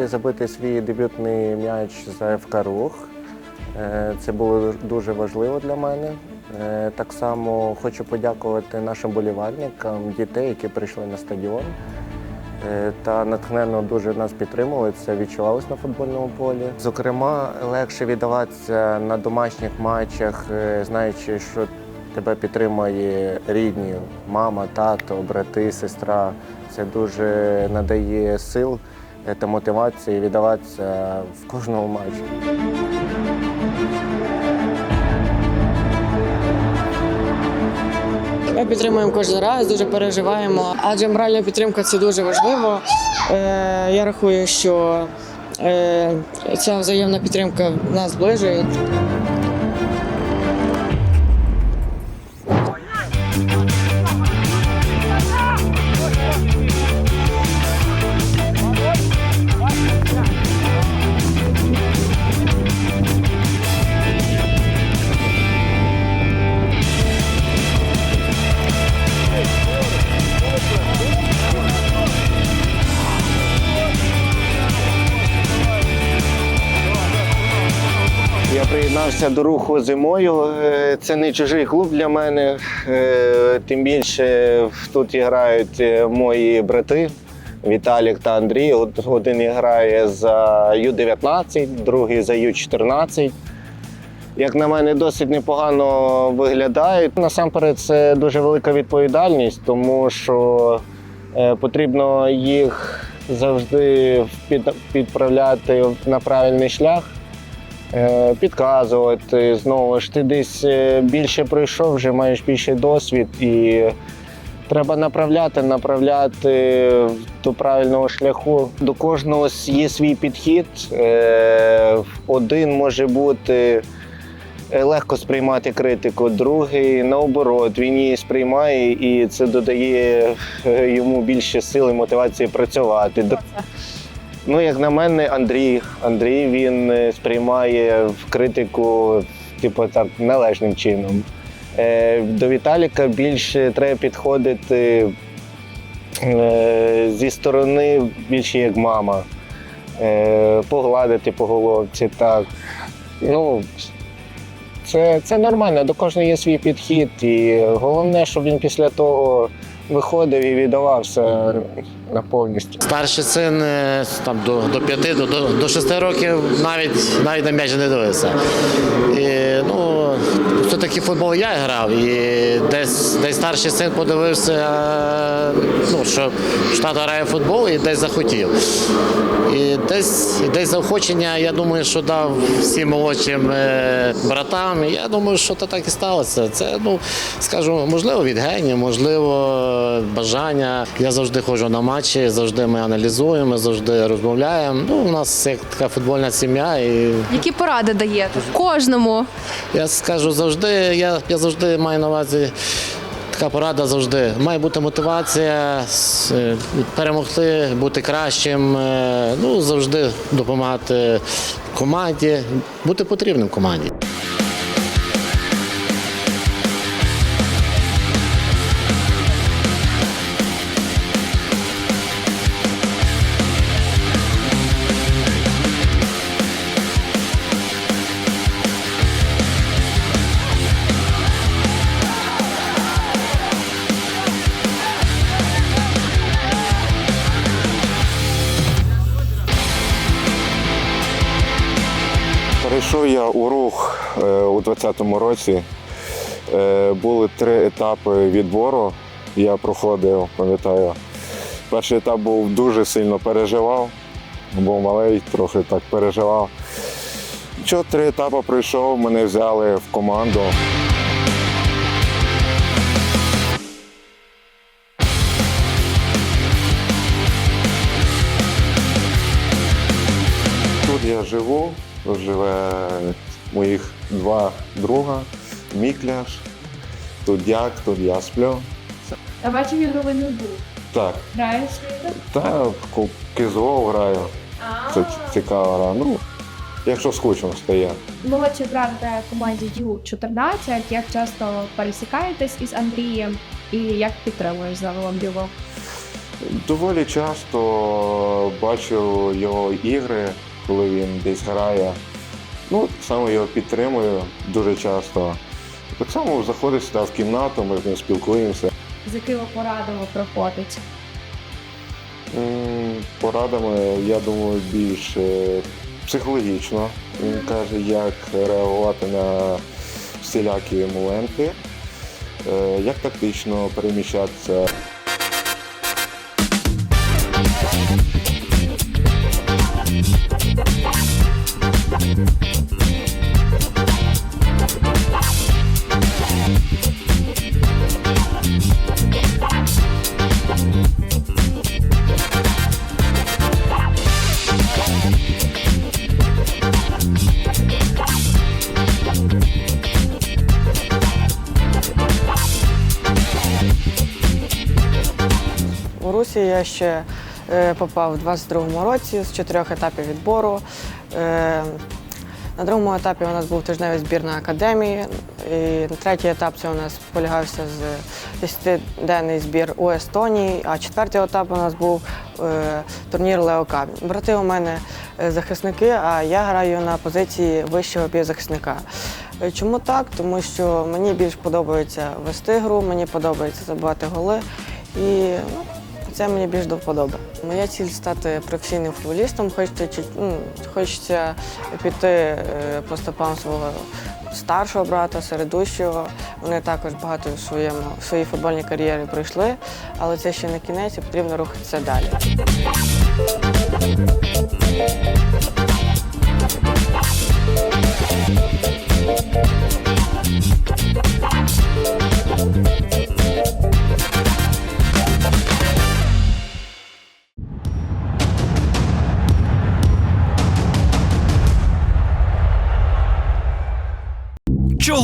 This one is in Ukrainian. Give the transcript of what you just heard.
нагоди забити свій дебютний м'яч за ФК Рух. Е, Це було дуже важливо для мене. Е, Так само хочу подякувати нашим болівальникам, дітей, які прийшли на стадіон. Е, Та натхненно дуже нас підтримували. Це відчувалось на футбольному полі. Зокрема, легше віддаватися на домашніх матчах, знаючи, що тебе підтримує рідні, мама, тато, брати, сестра. Це дуже надає сил та мотивації віддаватися в кожному матчі. Ми підтримуємо кожен раз, дуже переживаємо, адже моральна підтримка це дуже важливо. Е, я рахую, що е, ця взаємна підтримка нас зближує. Приєднався до руху зимою. Е, Це не чужий клуб для мене. Е, Тим більше тут грають е, мої брати Віталік та Андрій. Один грає за Ю-19, другий за Ю-14. Як на мене, досить непогано виглядають. Насамперед, це дуже велика відповідальність, тому що потрібно їх завжди підправляти на правильний шлях. Е, підказувати. Знову ж ти десь е, більше пройшов, вже маєш більший досвід і треба направляти, направляти до правильного шляху. До кожного є свій підхід. Е, Один може бути легко сприймати критику, другий наоборот, він її сприймає і це додає йому більше сил і мотивації працювати. Ну, як на мене, Андрій. Андрій він е, сприймає в критику, типу, так, належним чином. Е, до Віталіка більше треба підходити е, зі сторони більше як мама. Погладити по головці. Так. Ну, це, це нормально, до кожного є свій підхід. І головне, щоб він після того виходив і віддавався на повністю. Старший син е, там до, до п'яти, до, до, шести років навіть навіть на м'яч не дивився. І, ну, все-таки в футбол я грав, і десь, десь старший син подивився, е, ну, що тато грає в футбол і десь захотів. І десь, і десь заохочення, я думаю, що дав всім молодшим е, братам. І я думаю, що це так і сталося. Це, ну, скажу, можливо, від генів, можливо, бажання. Я завжди ходжу на матчі, завжди ми аналізуємо, завжди розмовляємо. Ну, у нас як така футбольна сім'я. І Які поради даєте кожному? я скажу завжди, я, я завжди маю на увазі. Така порада завжди. Має бути мотивація е, перемогти, бути кращим, е, ну завжди допомагати команді, бути потрібним команді. Перейшов я у рух е, у 2020 році. Е, Були три етапи відбору. Я проходив, пам'ятаю. Перший етап був дуже сильно переживав, був малий, трохи так переживав. Що три етапи пройшов, мене взяли в команду. Тут я живу, тут живе моїх два друга, Мікляш, тут Дяк, тут я сплю. Я бачив ігровий ноутбук. Так, Граєш? та ку- кізлов граю. Це цікава гра. Ну, якщо скучно стає. Молодший брат грає в команді Ю-14. Як часто пересікаєтесь із Андрієм і як підтримуєш загалом його? Доволі часто бачу його ігри, коли він десь грає. Ну, само його підтримую дуже часто. Так само заходить сюди в кімнату, ми з ним спілкуємося. З якими порадами приходить? М, Порадами, я думаю, більш е, психологічно. Він каже, як реагувати на всілякі моменти, е, як тактично переміщатися. У я ще е, попав у 22-му році з чотирьох етапів відбору. Е, На другому етапі у нас був тижневий збір на академії. І третій етап це у нас полягався з 10-денний збір у Естонії, а четвертий етап у нас був е, турнір Леокап. Брати у мене захисники, а я граю на позиції вищого півзахисника. Чому так? Тому що мені більш подобається вести гру, мені подобається забивати голи. І ну, це мені більш до вподоби. Моя ціль стати професійним футболістом. Хочеться, ну, хочеться піти е, по стопам свого старшого брата, середущого. Вони також багато в своєму в своїй футбольній кар'єрі пройшли, але це ще не кінець і потрібно рухатися далі.